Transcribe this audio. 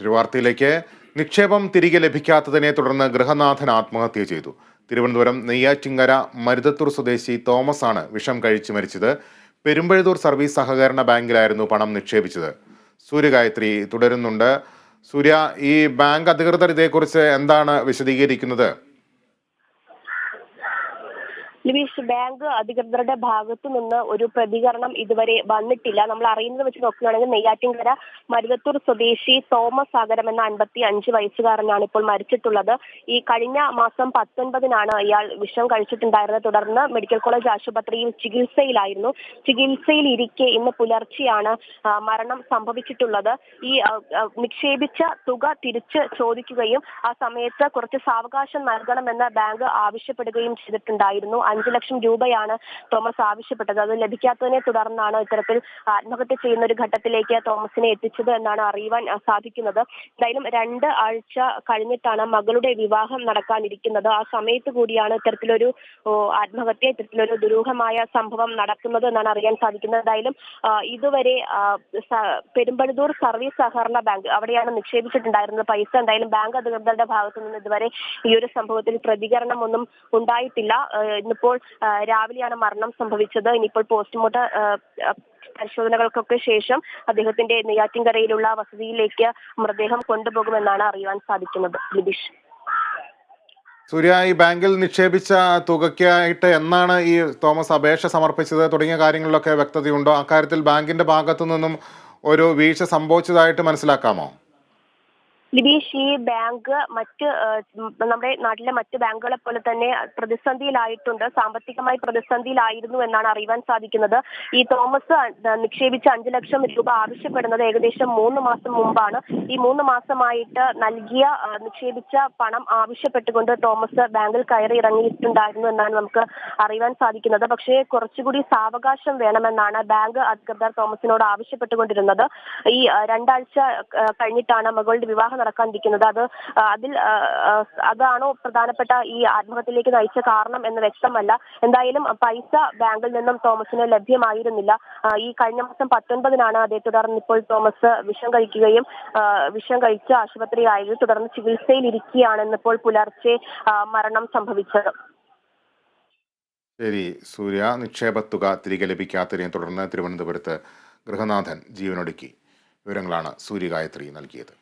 തിരുവാർത്തയിലേക്ക് നിക്ഷേപം തിരികെ ലഭിക്കാത്തതിനെ തുടർന്ന് ഗൃഹനാഥൻ ആത്മഹത്യ ചെയ്തു. തിരുവനന്തപുരം നെയ്യാറ്റിങ്കര മരുതത്തൂർ സ്വദേശി തോമസ് ആണ് വിഷം കഴിച്ചു മരിച്ചത്. പെരുമ്പഴുതൂർ സർവീസ് സഹകരണ ബാങ്കിലായിരുന്നു പണം നിക്ഷേപിച്ചത്. സൂര്യഗായത്രി തുടരുന്നുണ്ട്. സൂര്യ ഈ ബാങ്ക് അധികൃതർ ഇതേക്കുറിച്ച് എന്താണ് വിശദീകരിക്കുന്നത്? ലിബീഷ് ബാങ്ക് അധികൃതരുടെ ഭാഗത്തു നിന്ന് ഒരു പ്രതികരണം ഇതുവരെ വന്നിട്ടില്ല. നമ്മൾ അറിയുന്നത് വെച്ച് നോക്കുകയാണെങ്കിൽ നെയ്യാറ്റിൻകര മരുതത്തൂർ സ്വദേശി തോമസ് സാഗരം എന്ന അൻപത്തി അഞ്ച് വയസ്സുകാരനാണ് ഇപ്പോൾ മരിച്ചിട്ടുള്ളത്. ഈ കഴിഞ്ഞ മാസം പത്തൊൻപതിനാണ് ഇയാൾ വിഷം കഴിച്ചിട്ടുണ്ടായിരുന്നത്. തുടർന്ന് മെഡിക്കൽ കോളേജ് ആശുപത്രിയിൽ ചികിത്സയിലായിരുന്നു. ചികിത്സയിൽ ഇരിക്കെ ഇന്ന് പുലർച്ചെയാണ് മരണം സംഭവിച്ചിട്ടുള്ളത്. ഈ നിക്ഷേപിച്ച തുക തിരിച്ച് ചോദിക്കുകയും ആ സമയത്ത് കുറച്ച് സാവകാശം നൽകണമെന്ന് ബാങ്ക് ആവശ്യപ്പെടുകയും ചെയ്തിട്ടുണ്ടായിരുന്നു. അഞ്ചു ലക്ഷം രൂപയാണ് തോമസ് ആവശ്യപ്പെട്ടത്. അത് ലഭിക്കാത്തതിനെ തുടർന്നാണ് ഇത്തരത്തിൽ ആത്മഹത്യ ചെയ്യുന്ന ഒരു ഘട്ടത്തിലേക്ക് തോമസിനെ എത്തിച്ചത് എന്നാണ് അറിയുവാൻ സാധിക്കുന്നത്. എന്തായാലും രണ്ട് ആഴ്ച കഴിഞ്ഞിട്ടാണ് മകളുടെ വിവാഹം നടക്കാനിരിക്കുന്നത്. ആ സമയത്ത് കൂടിയാണ് ഇത്തരത്തിലൊരു ആത്മഹത്യ ഇത്തരത്തിലൊരു ദുരൂഹമായ സംഭവം നടക്കുന്നത് എന്നാണ് അറിയാൻ സാധിക്കുന്നത്. എന്തായാലും ഇതുവരെ പെരുമ്പഴുതൂർ സർവീസ് സഹകരണ ബാങ്ക് അവിടെയാണ് നിക്ഷേപിച്ചിട്ടുണ്ടായിരുന്നത് പൈസ. എന്തായാലും ബാങ്ക് അധികൃതരുടെ ഭാഗത്തു നിന്ന് ഇതുവരെ ഈ ഒരു സംഭവത്തിൽ പ്രതികരണം ഒന്നും ഉണ്ടായിട്ടില്ല ആ, ഇന്നിപ്പോൾ ആ, രാവിലെയാണ് മരണം സംഭവിച്ചത്. ഇനിയിപ്പോൾ പോസ്റ്റ്മോർട്ടം പരിശോധനകൾക്കൊക്കെ ശേഷം അദ്ദേഹത്തിന്റെ നെയ്യാറ്റിൻകരയിലുള്ള വസതിയിലേക്ക് മൃതദേഹം കൊണ്ടുപോകുമെന്നാണ് അറിയുവാൻ സാധിക്കുന്നത്. ലിബിഷ്. സൂര്യ ഈ ബാങ്കിൽ നിക്ഷേപിച്ച തുകയ്ക്കായിട്ട് എന്നാണ് ഈ തോമസ് അപേക്ഷ സമർപ്പിച്ചത്? തുടങ്ങിയ കാര്യങ്ങളിലൊക്കെ വ്യക്തതയുണ്ടോ? അക്കാര്യത്തിൽ ബാങ്കിന്റെ ഭാഗത്തു നിന്നും ഒരു വീഴ്ച സംഭവിച്ചതായിട്ട് മനസ്സിലാക്കാമോ? ലിബീഷ് ഈ ബാങ്ക് മറ്റ് നമ്മുടെ നാട്ടിലെ മറ്റ് ബാങ്കുകളെ പോലെ തന്നെ പ്രതിസന്ധിയിലായിട്ടുണ്ട്. സാമ്പത്തികമായി പ്രതിസന്ധിയിലായിരുന്നു എന്നാണ് അറിയുവാൻ സാധിക്കുന്നത്. ഈ തോമസ് നിക്ഷേപിച്ച അഞ്ചു ലക്ഷം രൂപ ആവശ്യപ്പെടുന്നത് ഏകദേശം മൂന്ന് മാസം മുമ്പാണ്. ഈ മൂന്ന് മാസമായിട്ട് നൽകിയ നിക്ഷേപിച്ച പണം ആവശ്യപ്പെട്ടുകൊണ്ട് തോമസ് ബാങ്കിൽ കയറി ഇറങ്ങിയിട്ടുണ്ടായിരുന്നു എന്നാണ് നമുക്ക് അറിയുവാൻ സാധിക്കുന്നത്. പക്ഷേ കുറച്ചുകൂടി സാവകാശം വേണമെന്നാണ് ബാങ്ക് അധികൃതർ തോമസിനോട് ആവശ്യപ്പെട്ടുകൊണ്ടിരുന്നത്. ഈ രണ്ടാഴ്ച കഴിഞ്ഞിട്ടാണ് മകളുടെ വിവാഹം നടക്കാനിരിക്കുന്നത് അത് അതിൽ അതാണോ പ്രധാനപ്പെട്ട ഈ ആത്മഹത്യയിലേക്ക് നയിച്ച കാരണം എന്ന് വ്യക്തമല്ല. എന്തായാലും പൈസ ബാങ്കിൽ നിന്നും തോമസിന് ലഭ്യമായിരുന്നില്ല. ഈ കഴിഞ്ഞ മാസം പത്തൊൻപതിനാണ് അതേ തുടർന്ന് ഇപ്പോൾ തോമസ് വിഷം കഴിക്കുകയും വിഷം കഴിച്ച് ആശുപത്രിയിലായിരുന്നു തുടർന്ന് ചികിത്സയിൽ ഇരിക്കുകയാണ് ഇന്നിപ്പോൾ പുലർച്ചെ മരണം സംഭവിച്ചത്. ശരി സൂര്യ നിക്ഷേപത്തുക തിരികെ ലഭിക്കാത്തതിനെ തുടർന്ന് തിരുവനന്തപുരത്ത് ഗൃഹനാഥൻ ജീവനൊടുക്കി. വിവരങ്ങളാണ് സൂര്യഗായത്രി നൽകിയത്.